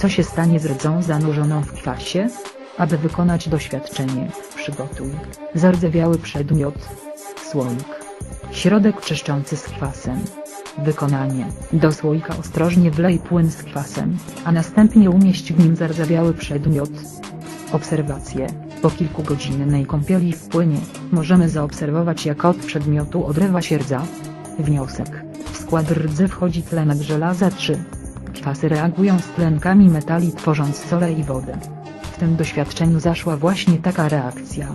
Co się stanie z rdzą zanurzoną w kwasie? Aby wykonać doświadczenie, przygotuj zardzewiały przedmiot. Słoik. Środek czyszczący z kwasem. Wykonanie. Do słoika ostrożnie wlej płyn z kwasem, a następnie umieść w nim zardzewiały przedmiot. Obserwacje. Po kilkugodzinnej kąpieli w płynie, możemy zaobserwować jak od przedmiotu odrywa się rdza. Wniosek. W skład rdzy wchodzi tlenek żelaza 3. Kwasy reagują z tlenkami metali tworząc sole i wodę. W tym doświadczeniu zaszła właśnie taka reakcja.